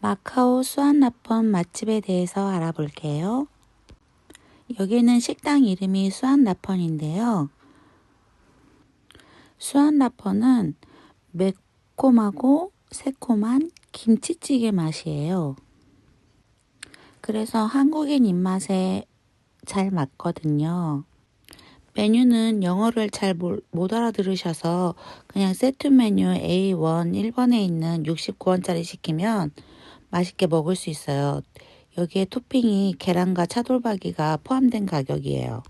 마카오 수안라펀 맛집에 대해서 알아볼게요. 여기는 식당 이름이 수안라펀인데요. 수안라펀은 매콤하고 새콤한 김치찌개 맛이에요. 그래서 한국인 입맛에 잘 맞거든요. 메뉴는 영어를 잘 못 알아들으셔서 그냥 세트 메뉴 A1 1번에 있는 69원짜리 시키면 맛있게 먹을 수 있어요. 여기에 토핑이 계란과 차돌박이가 포함된 가격이에요.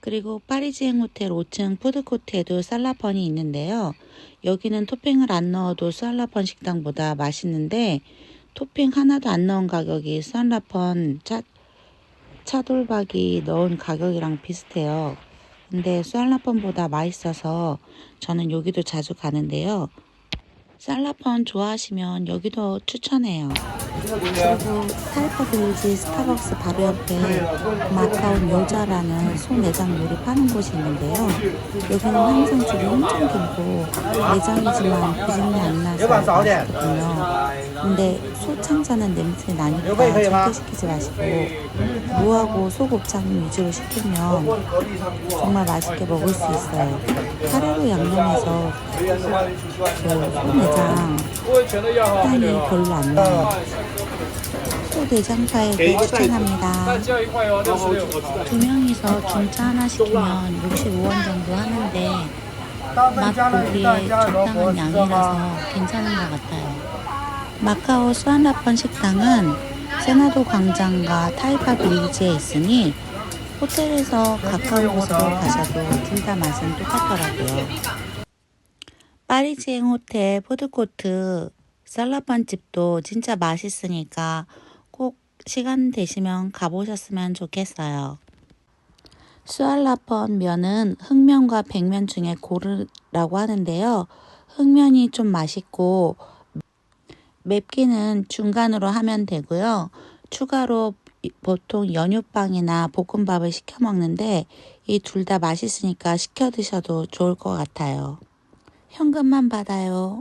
그리고 파리지행 호텔 5층 푸드코트에도 쌀라펀이 있는데요. 여기는 토핑을 안 넣어도 쌀라펀 식당보다 맛있는데 토핑 하나도 안 넣은 가격이 쌀라펀 차, 차돌박이 넣은 가격이랑 비슷해요. 근데 쌀라펀보다 맛있어서 저는 여기도 자주 가는데요. 쌀라펀 좋아하시면 여기도 추천해요. 그리고 타이퍼 빌리지 스타벅스 바로 옆에 마카오 묘자라는 소내장 요리 파는 곳이 있는데요. 여기는 항상 줄이 엄청 길고 매장이지만 비린내 안 나서 맛있거든요. 근데 소창자는 냄새 나니까 절대 시키지 마시고 무하고 소곱창 위주로 시키면 정말 맛있게 먹을 수 있어요. 카레로 양념해서 그 어. 간장 향이 아, 별로 안 아. 나요. 소대장사에 추천합니다. 네, 두 명이서 김치 하나 시키면 65원 정도 하는데 맛보기에 적당한 양이라서 괜찮은 것 같아요. 마카오 수완라펀 식당은 세나도 광장과 타이파 빌리지에 있으니 호텔에서 가까운 곳으로 가셔도 둘 다 맛은 똑같더라고요. 파리지행 호텔 푸드코트 쌀라pan 집도 진짜 맛있으니까 꼭 시간 되시면 가보셨으면 좋겠어요. 수알라펀 면은 흑면과 백면 중에 고르라고 하는데요. 흑면이 좀 맛있고 맵기는 중간으로 하면 되고요. 추가로 보통 연유빵이나 볶음밥을 시켜 먹는데 이 둘 다 맛있으니까 시켜 드셔도 좋을 것 같아요. 현금만 받아요.